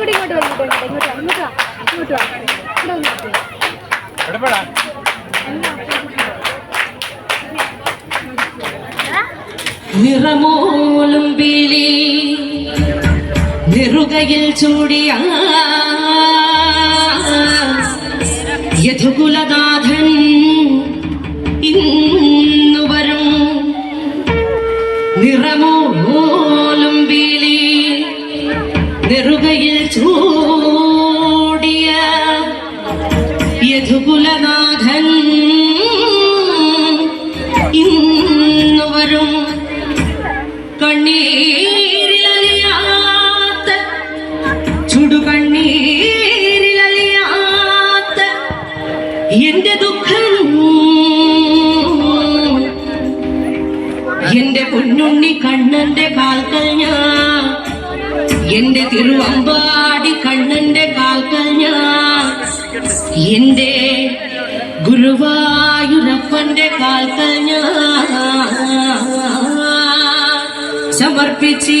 കൂടി ഇങ്ങോട്ട് ഇങ്ങോട്ട് വാ. നിറമോലും വിളി നിറുകയിൽ ചൂടിയ. യഥുകുലനാഥൻ ഇന്നു വരും. നിറമോലും വിളി നെറുകയിൽ ചൂടിയ യഥുകുലനാഥൻ ഇന്നു വരും. കണ്ണീരിലലിയാത്ത ചുടുകണ്ണീരിലലിയാത്ത എന്റെ ദുഃഖം എന്റെ പൊന്നുണ്ണി കണ്ണന്റെ കാൽക്കൽ ഞാൻ എന്റെ തിരുവമ്പാടി കണ്ണന്റെ കാൽക്കൽ ഞാൻ. എന്റെ ഗുരുവായൂരപ്പന്റെ കാൽക്കൽ ഞാൻ. സമർപ്പിച്ചീ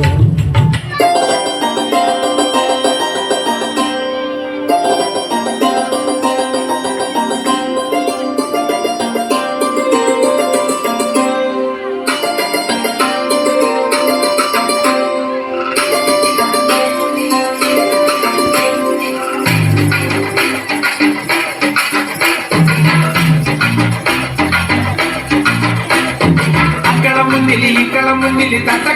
militar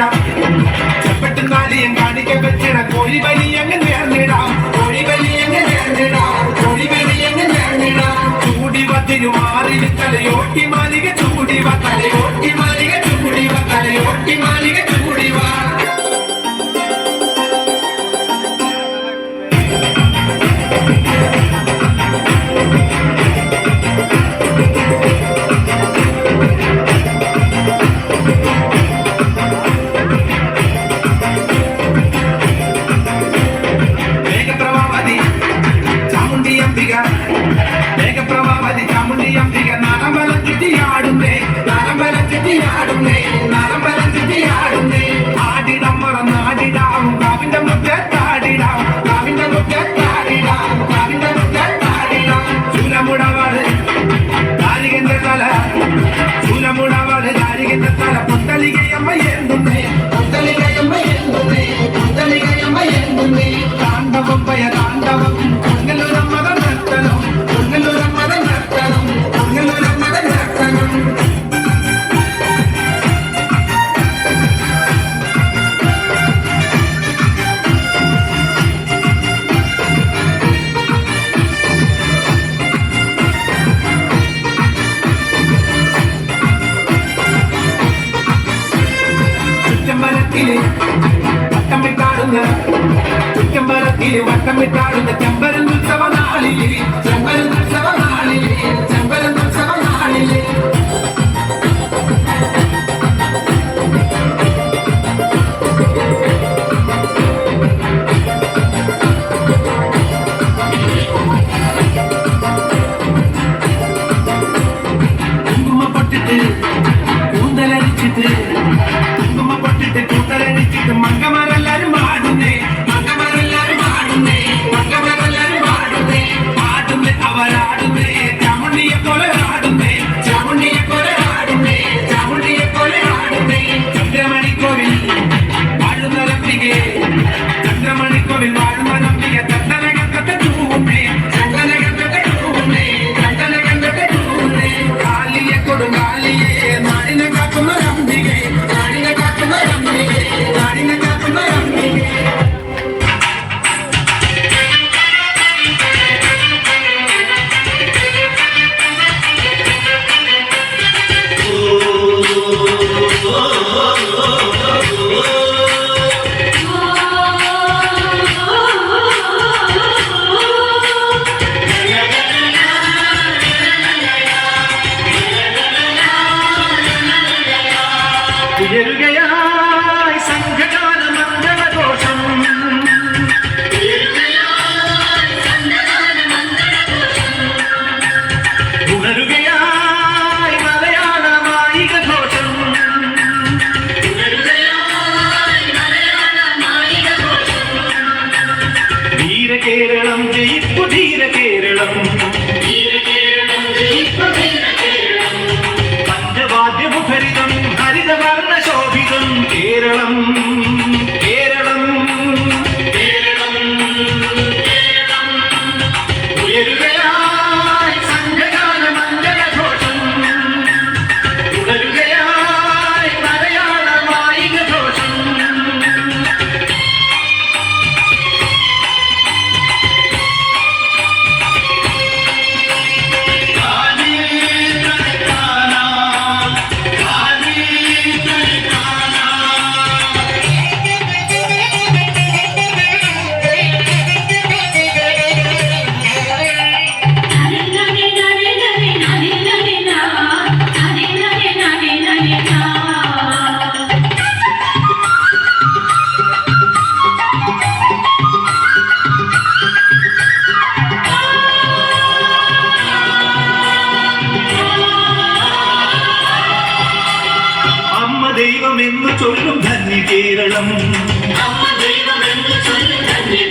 വെച്ചിടാ ചെമ്പട്ടും താലിയും കാണിക്ക വെച്ചിട കോഴി ബലി അങ്ങ് നേർന്നിടാം. കോഴി ബലി നേർന്നിടാം. കോഴി ബലി അങ്ങ് നേർന്നിടാം. ചൂടിവ തിരുമാറിൽ മാലിക ചൂടിവ തലയോട്ടി മാലിക ചൂടിവ തലയോട്ടി മാലിക ചൂടിവ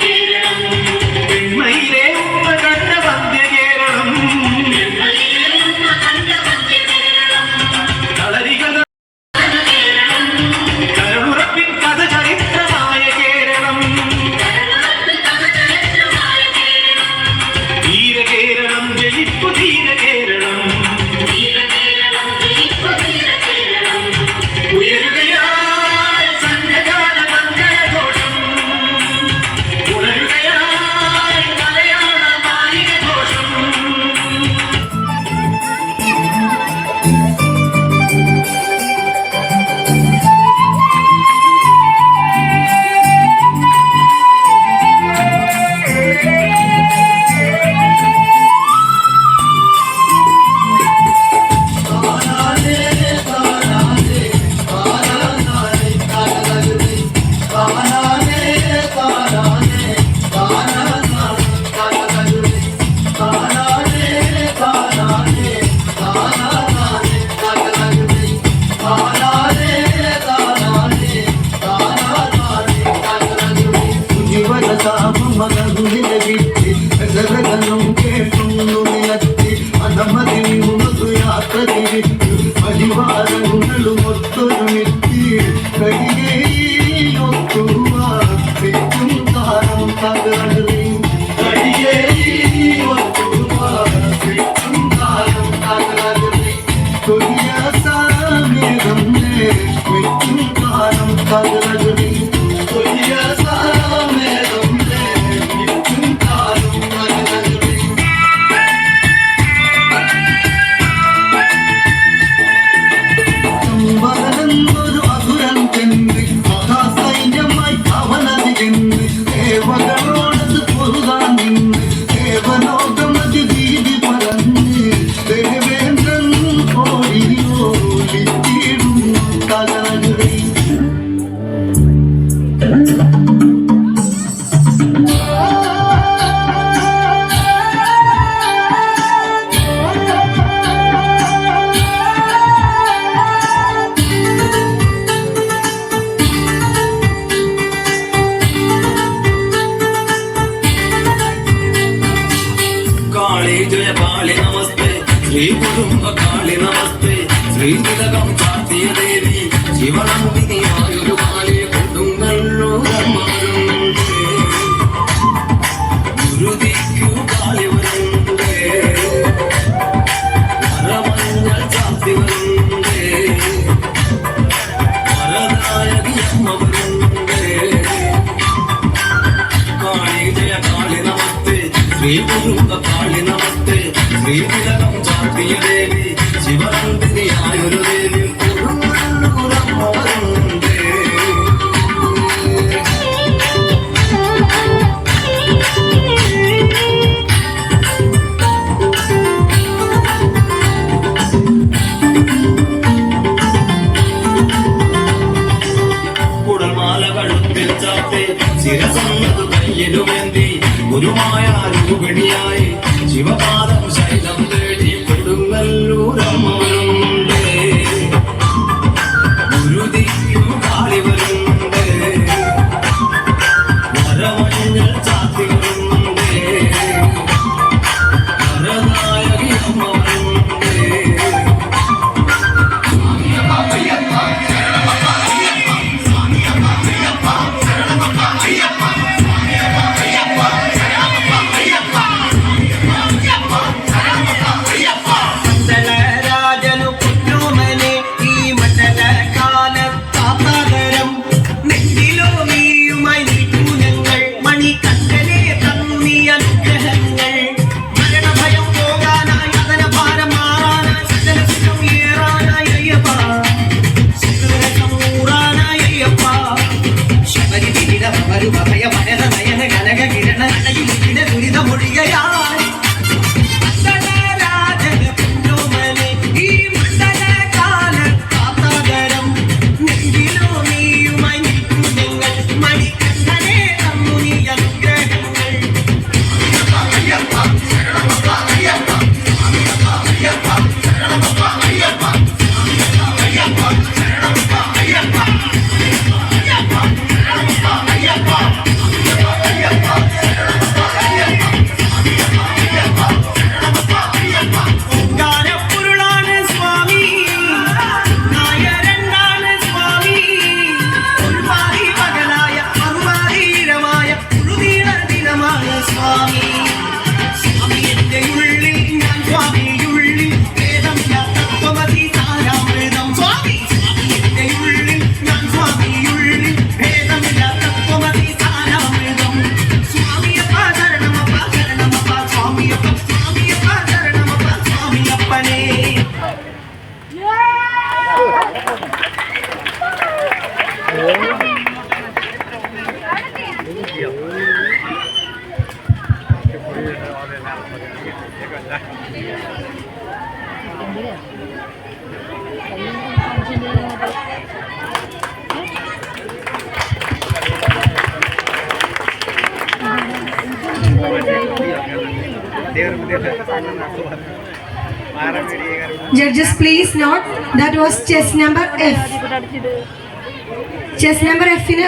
తీరడం பெண்மையிலே உப்ப கண்ட வந்து Keralam களரிகள் 唱 歌 Judges, please note that was chess number F. Chess number F in a